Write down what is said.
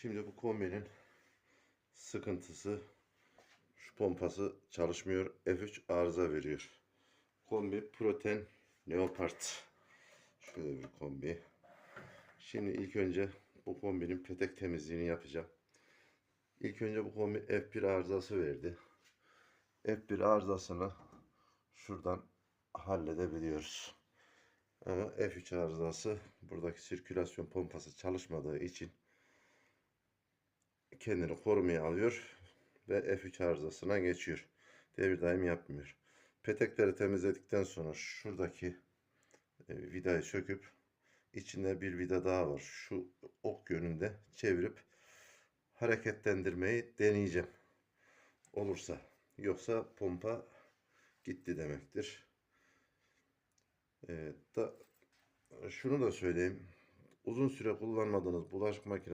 Şimdi bu kombinin sıkıntısı şu pompası çalışmıyor. F3 arıza veriyor. Kombi Proten Leopard. Şöyle bir kombi. Şimdi ilk önce bu kombinin petek temizliğini yapacağım. İlk önce bu kombi F1 arızası verdi. F1 arızasını şuradan halledebiliyoruz. Ama F3 arızası buradaki sirkülasyon pompası çalışmadığı için kendini korumaya alıyor ve F3 arızasına geçiyor. Devir daim yapmıyor. Petekleri temizledikten sonra şuradaki e, vidayı söküp içinde bir vida daha var. Şu ok yönünde çevirip hareketlendirmeyi deneyeceğim. Olursa. Yoksa pompa gitti demektir. Ee, da şunu da söyleyeyim. Uzun süre kullanmadığınız bulaşık makinesi